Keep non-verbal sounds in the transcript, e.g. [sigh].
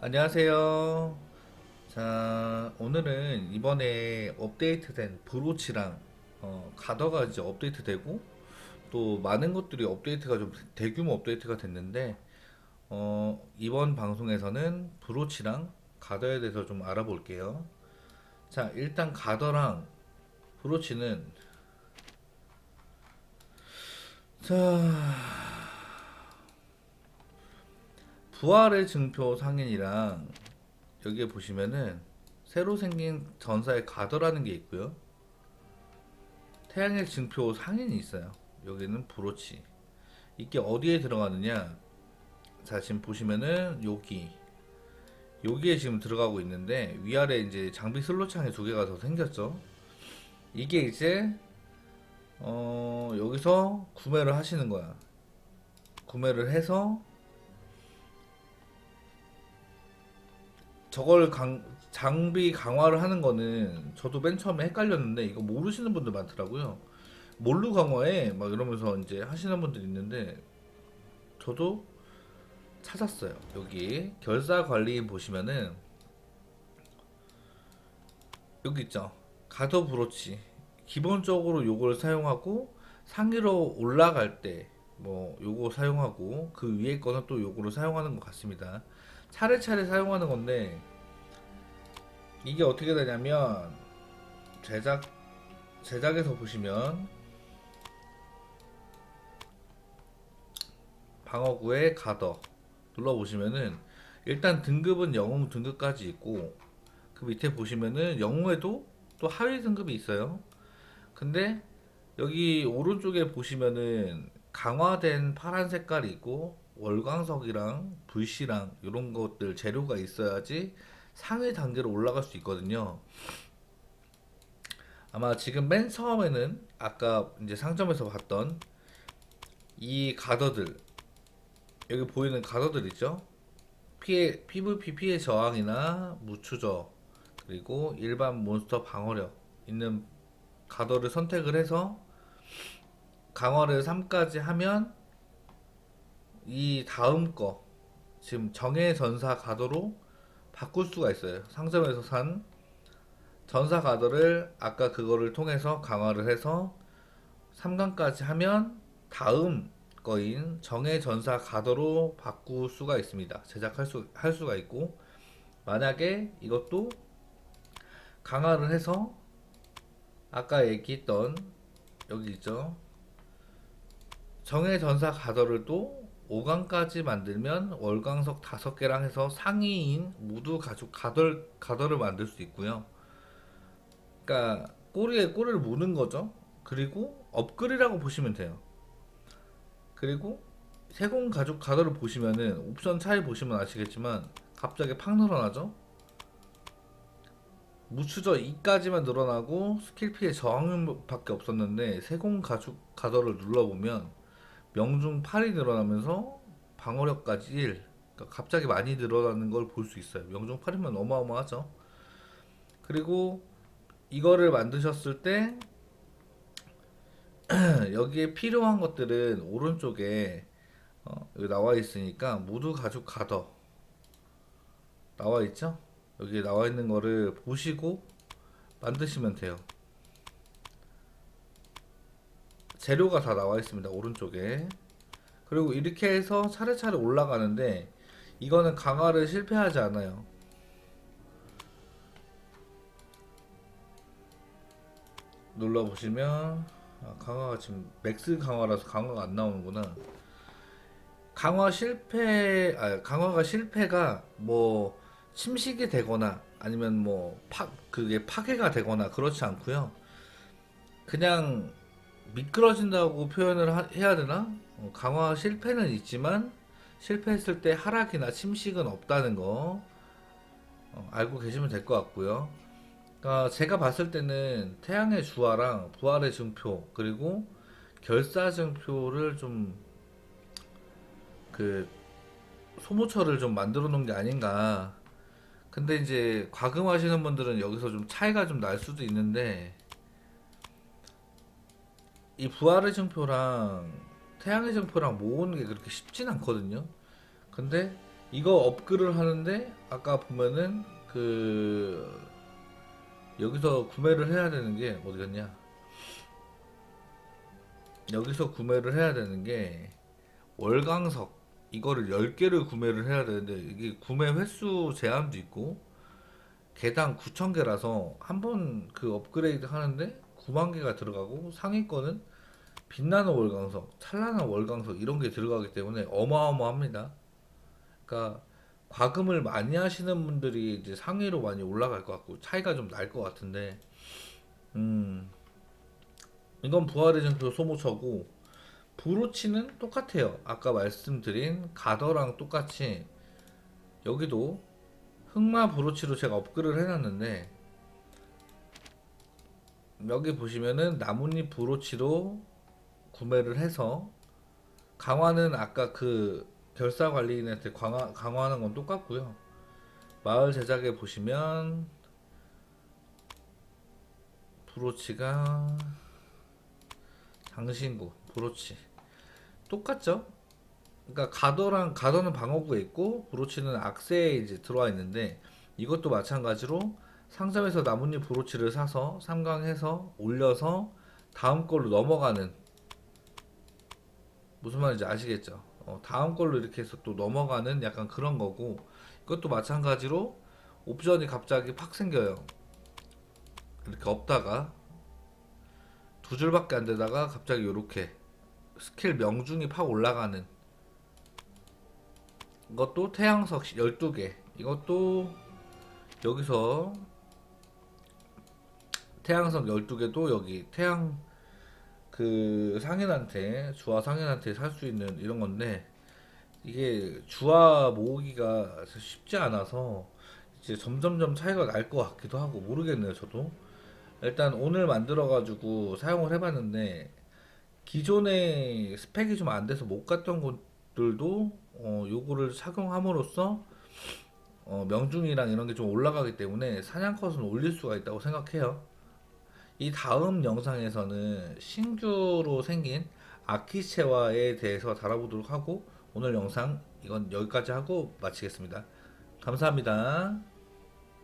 안녕하세요. 자, 오늘은 이번에 업데이트된 브로치랑 어, 가더가 이제 업데이트되고 또 많은 것들이 업데이트가 좀 대규모 업데이트가 됐는데 어, 이번 방송에서는 브로치랑 가더에 대해서 좀 알아볼게요. 자, 일단 가더랑 브로치는 자, 부활의 증표 상인이랑 여기에 보시면은 새로 생긴 전사의 가더라는 게 있고요. 태양의 증표 상인이 있어요. 여기는 브로치. 이게 어디에 들어가느냐? 자, 지금 보시면은 여기 여기에 지금 들어가고 있는데 위아래 이제 장비 슬롯 창이 두 개가 더 생겼죠. 이게 이제 어 여기서 구매를 하시는 거야. 구매를 해서 저걸 강, 장비 강화를 하는 거는 저도 맨 처음에 헷갈렸는데 이거 모르시는 분들 많더라고요. 뭘로 강화해? 막 이러면서 이제 하시는 분들 있는데 저도 찾았어요. 여기 결사 관리인 보시면은 여기 있죠. 가더 브로치. 기본적으로 요걸 사용하고 상위로 올라갈 때 뭐 요거 사용하고 그 위에 거는 또 요거를 사용하는 것 같습니다. 차례차례 사용하는 건데 이게 어떻게 되냐면 제작 제작에서 보시면 방어구의 가더 눌러 보시면은 일단 등급은 영웅 등급까지 있고 그 밑에 보시면은 영웅에도 또 하위 등급이 있어요. 근데 여기 오른쪽에 보시면은 강화된 파란 색깔이 있고 월광석이랑 불씨랑 이런 것들 재료가 있어야지 상위 단계로 올라갈 수 있거든요. 아마 지금 맨 처음에는 아까 이제 상점에서 봤던 이 가더들 여기 보이는 가더들 있죠? 피해 PVP 피해 저항이나 무추저 그리고 일반 몬스터 방어력 있는 가더를 선택을 해서 강화를 3까지 하면 이 다음 거 지금 정의 전사 가더로 바꿀 수가 있어요. 상점에서 산 전사 가더를 아까 그거를 통해서 강화를 해서 3강까지 하면 다음 거인 정의 전사 가더로 바꿀 수가 있습니다. 제작할 수, 할 수가 있고 만약에 이것도 강화를 해서 아까 얘기했던 여기 있죠. 정의 전사 가더를 또 5강까지 만들면 월광석 5개랑 해서 상위인 모두 가죽 가덜, 가더를 만들 수 있고요. 그러니까 꼬리에 꼬리를 무는 거죠. 그리고 업글이라고 보시면 돼요. 그리고 세공 가죽 가더를 보시면은 옵션 차이 보시면 아시겠지만 갑자기 팍 늘어나죠. 무추저 2까지만 늘어나고 스킬 피해 저항밖에 없었는데 세공 가죽 가더를 눌러보면 명중 8이 늘어나면서 방어력까지 1 그러니까 갑자기 많이 늘어나는 걸 볼 수 있어요. 명중 8이면 어마어마하죠. 그리고 이거를 만드셨을 때 [clears throat] 여기에 필요한 것들은 오른쪽에 어, 여기 나와 있으니까 모두 가죽 가더. 나와 있죠? 여기 나와 있는 거를 보시고 만드시면 돼요 재료가 다 나와 있습니다. 오른쪽에. 그리고 이렇게 해서 차례차례 올라가는데 이거는 강화를 실패하지 않아요. 눌러 보시면 아, 강화가 지금 맥스 강화라서 강화가 안 나오는구나. 강화 실패 아 강화가 실패가 뭐 침식이 되거나 아니면 뭐 파, 그게 파괴가 되거나 그렇지 않고요. 그냥 미끄러진다고 표현을 하- 해야 되나? 어, 강화 실패는 있지만 실패했을 때 하락이나 침식은 없다는 거 어, 알고 계시면 될 것 같고요. 그러니까 제가 봤을 때는 태양의 주화랑 부활의 증표 그리고 결사 증표를 좀 그 소모처를 좀 만들어 놓은 게 아닌가. 근데 이제 과금하시는 분들은 여기서 좀 차이가 좀 날 수도 있는데 이 부활의 증표랑 태양의 증표랑 모으는 게 그렇게 쉽진 않거든요. 근데 이거 업글을 하는데 아까 보면은 그 여기서 구매를 해야 되는 게 어디 갔냐? 여기서 구매를 해야 되는 게 월광석 이거를 10개를 구매를 해야 되는데 이게 구매 횟수 제한도 있고 개당 9,000개라서 한 번 그 업그레이드 하는데 9만 개가 들어가고 상위 거는 빛나는 월광석, 찬란한 월광석 이런 게 들어가기 때문에 어마어마합니다. 그러니까 과금을 많이 하시는 분들이 이제 상위로 많이 올라갈 것 같고 차이가 좀 날 것 같은데 음 이건 부활의 증표 소모처고 브로치는 똑같아요. 아까 말씀드린 가더랑 똑같이 여기도 흑마 브로치로 제가 업글을 해놨는데 여기 보시면은 나뭇잎 브로치로 구매를 해서 강화는 아까 그 결사 관리인한테 강화, 강화하는 건 똑같고요. 마을 제작에 보시면 브로치가 장신구 브로치 똑같죠? 그러니까 가더랑 가더는 방어구에 있고 브로치는 악세에 이제 들어와 있는데 이것도 마찬가지로 상점에서 나뭇잎 브로치를 사서 삼강해서 올려서 다음 걸로 넘어가는 무슨 말인지 아시겠죠? 어, 다음 걸로 이렇게 해서 또 넘어가는 약간 그런 거고 이것도 마찬가지로 옵션이 갑자기 팍 생겨요. 이렇게 없다가 두 줄밖에 안 되다가 갑자기 이렇게 스킬 명중이 팍 올라가는 이것도 태양석 12개 이것도 여기서 태양석 12개도 여기 태양 그 상인한테 주화 상인한테 살 수 있는 이런 건데 이게 주화 모으기가 쉽지 않아서 이제 점점점 차이가 날 것 같기도 하고 모르겠네요 저도 일단 오늘 만들어 가지고 사용을 해봤는데 기존에 스펙이 좀 안 돼서 못 갔던 곳들도 어, 요거를 착용함으로써 어, 명중이랑 이런 게 좀 올라가기 때문에 사냥 컷은 올릴 수가 있다고 생각해요. 이 다음 영상에서는 신규로 생긴 아키체와에 대해서 다뤄보도록 하고 오늘 영상 이건 여기까지 하고 마치겠습니다. 감사합니다.